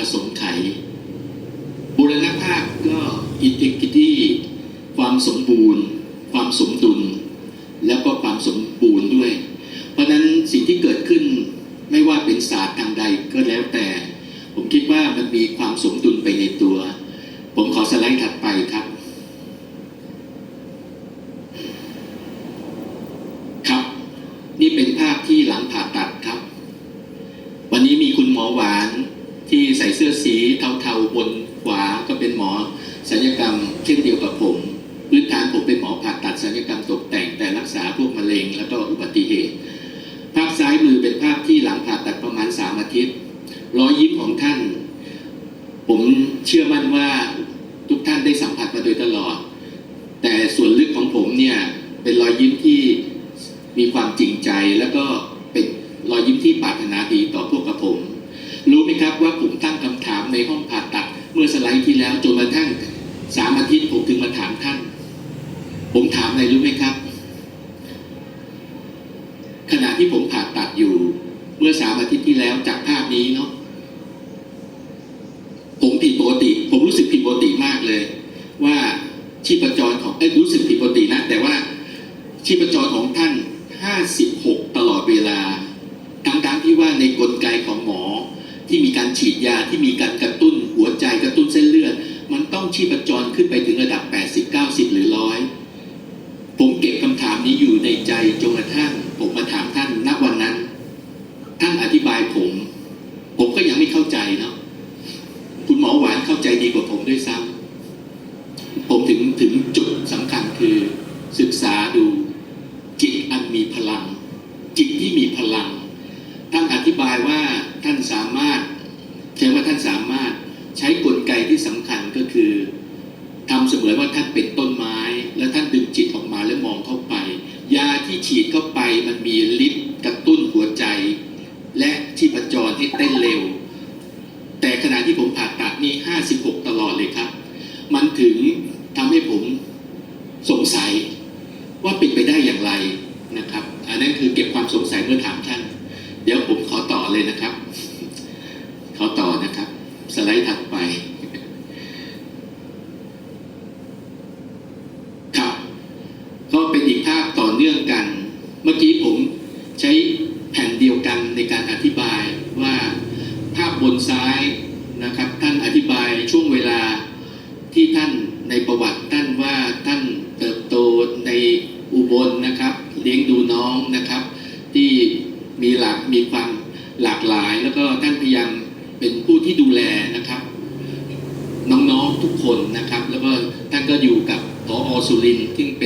อสงไขยบุรณภาพก็อินทิกิตี้ความสมบูรณ์ ความสมดุล แล้วก็ความสมบูรณ์ด้วย เพราะฉะนั้นสิ่งที่เกิดขึ้นไม่ว่าเป็นศาสตร์ทางใดก็แล้วแต่ ผมคิดว่ามันมีความสมดุลไปในตัว ผมขอสไลด์ถัดไปครับครับนี่เป็นภาพที่หลังผ่าตัดครับ วันนี้มีคุณหมอหวาน ที่ใส่เสื้อสีเทาๆบนขวาก็เป็นหมอศัลยกรรมเช่นเดียวกับผมพื้นฐานผมเป็นหมอผ่าตัดศัลยกรรมตกแต่งแต่รักษาพวกมะเร็งแล้วก็อุบัติเหตุ ภาพซ้ายมือเป็นภาพที่หลังผ่าตัดประมาณสามอาทิตย์รอยยิ้มของท่าน ผมเชื่อมั่นว่าทุกท่านได้สัมผัสมาโดยตลอด แต่ส่วนลึกของผมเนี่ยเป็นรอยยิ้มที่มีความจริงใจแล้วก็เป็นรอยยิ้มที่ปรารถนาดีต่อพวกกับผมรู้ไหม ครับว่าผมตั้งคำถามในห้องผ่าตัด เมื่อสไลด์ที่แล้วจนกระทั่งสามอาทิตย์ผมถึงมาถามท่าน ผมถามอะไรรู้ไหมครับ ขณะที่ผมผ่าตัดอยู่ เมื่อสามอาทิตย์ที่แล้วจากภาพนี้เนาะผมผิดปกติ ผมรู้สึกผิดปกติมากเลย ว่าชีพจรของเอ้ยรู้สึกผิดปกตินะ แต่ว่าชีพจรของท่าน 56 ตลอดเวลาทั้งๆที่ว่าในกลไกของหมอ ที่มีการฉีดยาที่มีการกระตุ้นหัวใจกระตุ้นเส้นเลือด มันต้องชีพจรขึ้นไปถึงระดับ 80 90 หรือ100ผมเก็บคำถามนี้อยู่ในใจจนกระทั่งผมมาถามท่านณวันนั้น ท่านอธิบายผม ผมก็ยังไม่เข้าใจเนาะคุณหมอหวานเข้าใจดีกว่าผมด้วยซ้ำผมถึงถึงจุดสำคัญคือศึกษาดูจิตอันมีพลัง จิตที่มีพลัง ท่านอธิบายว่าท่านสามารถใช้ว่าท่านสามารถใช้กลไกที่สำคัญก็คือทำเสมือนว่าท่านเป็นต้นไม้ แล้วท่านดึงจิตออกมาแล้วมองเข้าไป ยาที่ฉีดเข้าไปมันมีฤทธิ์กระตุ้นหัวใจ และชีพจรให้เต้นเร็ว แต่ขณะที่ผมผ่าตัดนี่56 ตลอดเลยครับ มันถึงทำให้ผมสงสัยว่าเป็นไปได้อย่างไรนะครับ อันนั้นคือเก็บความสงสัยเมื่อถามท่าน เดี๋ยวผมขอต่อ เลยนะครับ เขอต่อนะครับ สไลด์ถัดไป ครับ ก็เป็นอีกภาพต่อเนื่องกัน เมื่อกี้ผมใช้แผ่นเดียวกันในการอธิบายว่าภาพบนซ้ายนะครับ ท่านอธิบายช่วงเวลาที่ท่านในประวัติท่านว่าท่านเติบโตในอุบลนะครับ เลี้ยงดูน้องนะครับ ที่มีหลากมีความ หลากหลาย แล้วก็ท่านพยายามเป็นผู้ที่ดูแลนะครับ น้องๆทุกคนนะครับ แล้วก็ท่านก็อยู่กับพออสุรินทร์ที่เป็น